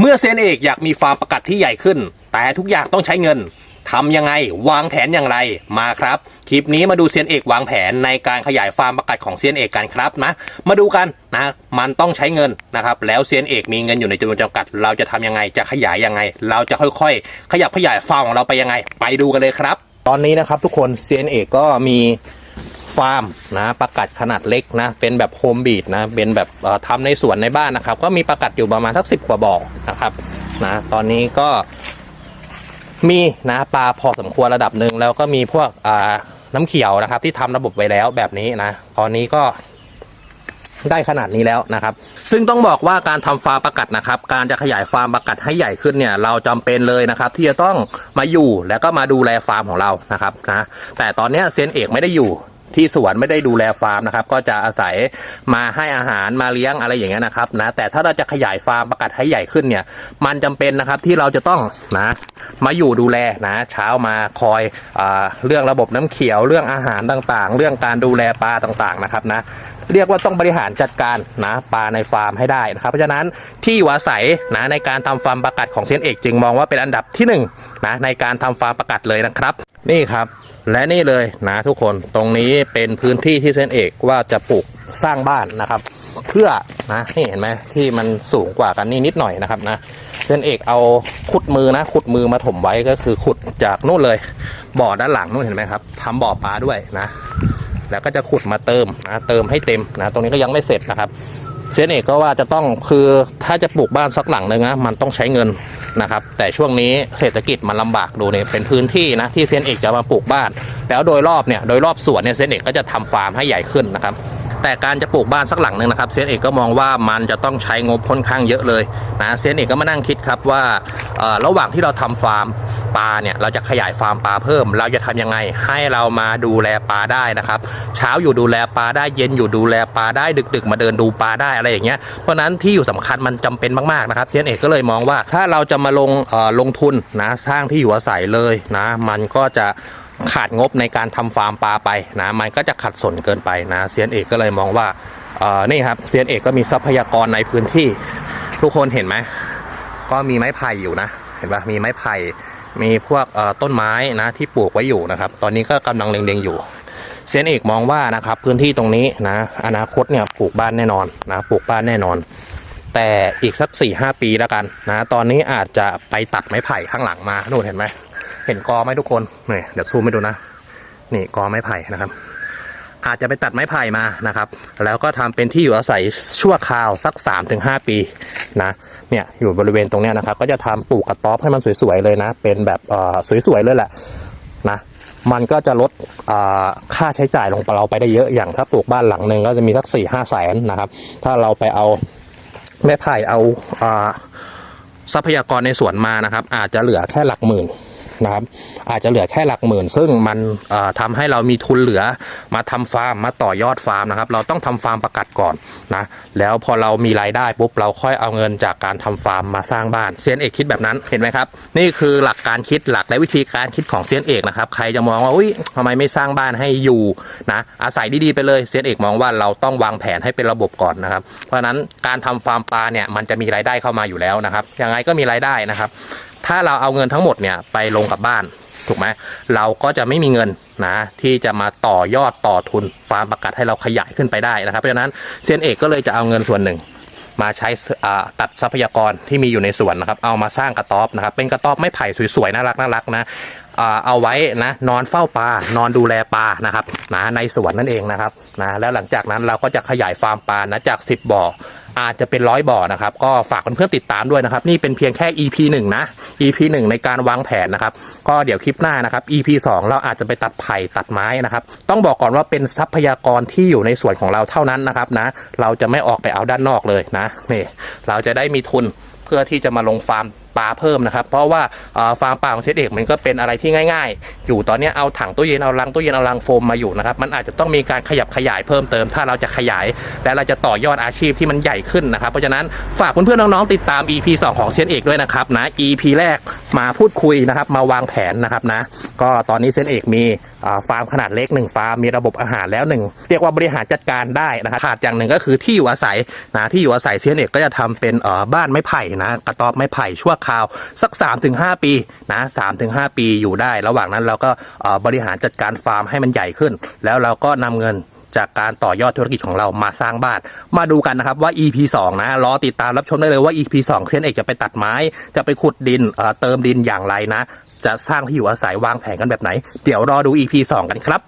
เมื่อเซยนเอกอยากมีฟาร์มประกัดที่ใหญ่ขึ้น แต่ทุกอย่างต้องใช้เงินทำยังไงวางแผนอย่างไรมาครับ คลิปนี้มาดูเซียนเอกวางแผนในการขยายฟาร์มประกัดของเซียนเอกกันครับนะ มาดูกันนะมันต้องใช้เงินนะครับ แล้วเซียนเอกมีเงินอยู่ในจำนวนจำกัด เราจะทำยังไงจะขยายยังไง เราจะค่อยๆ ขยับขยายฟาร์มของเราไปยังไง ไปดูกันเลยครับ ตอนนี้นะครับทุกคนเซียนเอกก็มี ฟาร์มนะประกัดขนาดเล็กนะ เป็นแบบโฮมบีดนะ เป็นแบบเอ่อทำในสวนในบ้านนะครับ ก็มีประกัดอยู่ประมาณทักสิบกว่าบ่อนะครับนะตอนนี้ก็มีนะปลาพอสมควรระดับหนึ่งแล้วก็มีพวกน้ำเขียวนะครับ ที่ทำระบบไว้แล้วแบบนี้นะ ตอนนี้ก็ได้ขนาดนี้แล้วนะครับ ซึ่งต้องบอกว่าการทำฟาร์มประกัดนะครับ การจะขยายฟาร์มประกัดให้ใหญ่ขึ้นเนี่ยเราจำเป็นเลยนะครับ ที่จะต้องมาอยู่แล้วก็มาดูแลฟาร์มของเรานะครับนะแต่ตอนนี้เซียนเอกไม่ได้อยู่ ที่สวนไม่ได้ดูแลฟาร์มนะครับ ก็จะอาศัยมาให้อาหารมาเลี้ยงอะไรอย่างเงี้ยนะครับนะแต่ถ้าเราจะขยายฟาร์มประกัดให้ใหญ่ขึ้นเนี่ย มันจำเป็นนะครับที่เราจะต้องนะมาอยู่ดูแลนะเช้ามาคอยอเรื่องระบบน้ำเขียวเรื่องอาหารต่างๆ เรื่องการดูแลปลาต่างๆนะครับนะเรียกว่าต้องบริหารจัดการนะปลาในฟาร์มให้ได้นะครับ เพราะฉะนั้นที่อยู่อาศัยนะในการทำฟาร์มประกัดของเซียนเอกจึงมองว่าเป็นอันดับที่หนึ่งนะในการทำฟาร์มประกัดเลยนะครับ นี่ครับ และนี่เลยนะทุกคนตรงนี้เป็นพื้นที่ที่เซนเอกว่าจะปลูกสร้างบ้านนะครับ เพื่อนะนี่เห็นไหมที่มันสูงกว่ากันนี่นิดหน่อยนะครับนะเซนเอกเอาขุดมือนะขุดมือมาถมไว้ก็คือขุดจากนู่นเลย บ่อด้านหลังนู่นเห็นไหมครับทำบ่อปลาด้วยนะ แล้วก็จะขุดมาเติมนะเติมให้เต็มนะ ตรงนี้ก็ยังไม่เสร็จนะครับ เซนเอกก็ว่าจะต้องคือถ้าจะปลูกบ้านสักหลังหนึ่งนะมันต้องใช้เงินนะครับ แต่ช่วงนี้เศรษฐกิจมันลำบากดูเนี่ยเป็นพื้นที่นะที่เซนเอกจะมาปลูกบ้าน แล้วโดยรอบเนี่ยโดยรอบสวนเนี่ยเซนเอกก็จะทำฟาร์มให้ใหญ่ขึ้นนะครับแต่การจะปลูกบ้านสักหลังหนึ่งนะครับเซนเอกก็มองว่ามันจะต้องใช้งบค่อนข้างเยอะเลยนะเซนเอกก็มานั่งคิดครับว่า ระหว่างที่เราทำฟาร์มปลาเนี่ยเราจะขยายฟาร์มปลาเพิ่ม เราจะทำยังไงให้เรามาดูแลปลาได้นะครับ เช้าอยู่ดูแลปลาได้เย็นอยู่ดูแลปลาได้ดึก ๆ มาเดินดูปลาได้อะไรอย่างเงี้ยเพราะฉะนั้นที่อยู่สำคัญมันจำเป็นมากๆนะครับเซียนเอกก็เลยมองว่าถ้าเราจะมาลงลงทุนนะสร้างที่อยู่อาศัยเลยนะมันก็จะขาดงบในการทำฟาร์มปลาไปนะมันก็จะขัดสนเกินไปนะเซียนเอกก็เลยมองว่านี่ครับเซียนเอกก็มีทรัพยากรในพื้นที่ ทุกคนเห็นไหม ก็มีไม้ไผ่อยู่นะ เห็นปะมีไม้ไผ่ มีพวกต้นไม้นะที่ปลูกไว้อยู่นะครับ ตอนนี้ก็กำลังเล็งๆอยู่ เซยนเอกมองว่านะครับพื้นที่ตรงนี้นะ อนาคตเนี่ยปลูกบ้านแน่นอนนะปลูกบ้านแน่นอน แต่อีกสัก4ี่หปีแล้วกันนะ ตอนนี้อาจจะไปตัดไม้ไผ่ข้างหลังมานู่นเห็นไหมเห็นกอไหมทุกคนนี่เดี๋ยวซูมให้ดูนะ นี่กอไม้ไผ่นะครับ อาจจะไปตัดไม้ไผ่มานะครับ แล้วก็ทำเป็นที่อยู่อาศัยชั่วคราวสัก 3-5 ปีนะเนี่ยอยู่บริเวณตรงเนี้ยนะครับก็จะทำปลูกกระต๊อบให้มันสวยๆเลยนะ เป็นแบบเออสวยๆเลยแหละนะมันก็จะลดค่าใช้จ่ายลงเราไปได้เยอะอย่างถ้าปลูกบ้านหลังหนึ่งก็จะมีสัก4ี่ห้าแสนนะครับ ถ้าเราไปเอาไม้ไผ่เอาทรัพยากรในสวนมานะครับ อาจจะเหลือแค่หลักหมื่น นะครับ อาจจะเหลือแค่หลักหมื่น ซึ่งมันเอ่อทำให้เรามีทุนเหลือมาทำฟาร์มมาต่อยอดฟาร์มนะครับ เราต้องทำฟาร์มประกัดก่อนนะแล้วพอเรามีรายได้ปุ๊บเราค่อยเอาเงินจากการทำฟาร์มมาสร้างบ้านเซียนเอกคิดแบบนั้นเห็นไหมครับ นี่คือหลักการคิดหลักและวิธีการคิดของเซียนเอกนะครับ ใครจะมองว่าอุ้ยทำไมไม่สร้างบ้านให้อยู่นะอาศัยดีๆไปเลยเซียนเอกมองว่าเราต้องวางแผนให้เป็นระบบก่อนนะครับ เพราะฉะนั้นการทำฟาร์มปลาเนี่ยมันจะมีรายได้เข้ามาอยู่แล้วนะครับยังไงก็มีรายได้นะครับ ถ้าเราเอาเงินทั้งหมดเนี่ยไปลงกับบ้านถูกไหมเราก็จะไม่มีเงินนะที่จะมาต่อยอดต่อทุนฟาร์มประกัดให้เราขยายขึ้นไปได้นะครับ เพราะฉะนั้นเซียนเอกก็เลยจะเอาเงินส่วนหนึ่ง มาใช้ตัดทรัพยากรที่มีอยู่ในสวนนะครับ เอามาสร้างกระต๊อบนะครับ เป็นกระต๊อบไม้ไผ่สวยๆน่ารักน่ารักนะเอาไว้นะนอนเฝ้าปลานอนดูแลปลานะครับนะในสวนนั่นเองนะครับนะแล้วหลังจากนั้นเราก็จะขยายฟาร์มปลานะจาก 10 บ่อ อาจจะเป็นร้อยบ่อนะครับ ก็ฝากเพื่อนๆติดตามด้วยนะครับ นี่เป็นเพียงแค่ EP 1 นะ EP 1 ในการวางแผนนะครับ ก็เดี๋ยวคลิปหน้านะครับ EP 2 เราอาจจะไปตัดไผ่ตัดไม้นะครับ ต้องบอกก่อนว่าเป็นทรัพยากรที่อยู่ในส่วนของเราเท่านั้นนะครับนะ เราจะไม่ออกไปเอาด้านนอกเลยนะนี่เราจะได้มีทุนเพื่อที่จะมาลงฟาร์ม ปลาเพิ่มนะครับ เพราะว่าฟาร์มปลาของเชดเอกมันก็เป็นอะไรที่ง่าย ๆ อยู่ตอนนี้เอาถังตู้เย็นเอาลังตู้เย็นเอาลังโฟมมาอยู่นะครับมันอาจจะต้องมีการขยับขยายเพิ่มเติมถ้าเราจะขยาย และเราจะต่อยอดอาชีพที่มันใหญ่ขึ้นนะครับ เพราะฉะนั้นฝากเพื่อนๆน้องๆติดตาม EP 2 ของเซียนเอกด้วยนะครับนะ EP แรกมาพูดคุยนะครับมาวางแผนนะครับนะก็ตอนนี้เซียนเอกมี ฟาร์มขนาดเล็กหนึ่งฟาร์มมีระบบอาหารแล้วหนึ่งเรียกว่าบริหารจัดการได้นะครับขาดอย่างหนึ่งก็คือที่อยู่อาศัยนะที่อยู่อาศัยเซียนเอกก็จะทำเป็นบ้านไม้ไผ่นะกระต๊อบไม้ไผ่ชั่วคราวสัก 3-5 ปีนะ3-5ปีอยู่ได้ ระหว่างนั้นเราก็บริหารจัดการฟาร์มให้มันใหญ่ขึ้น แล้วเราก็นำเงินจากการต่อยอดธุรกิจของเรามาสร้างบ้าน มาดูกันนะครับว่า EP 2 นะรอติดตามรับชมได้เลยว่า EP 2เซียนเอกจะไปตัดไม้ จะไปขุดดินเเติมดินอย่างไรนะ จะสร้างที่อยู่อาศัยวางแผนกันแบบไหน เดี๋ยวรอดู EP 2 กันครับ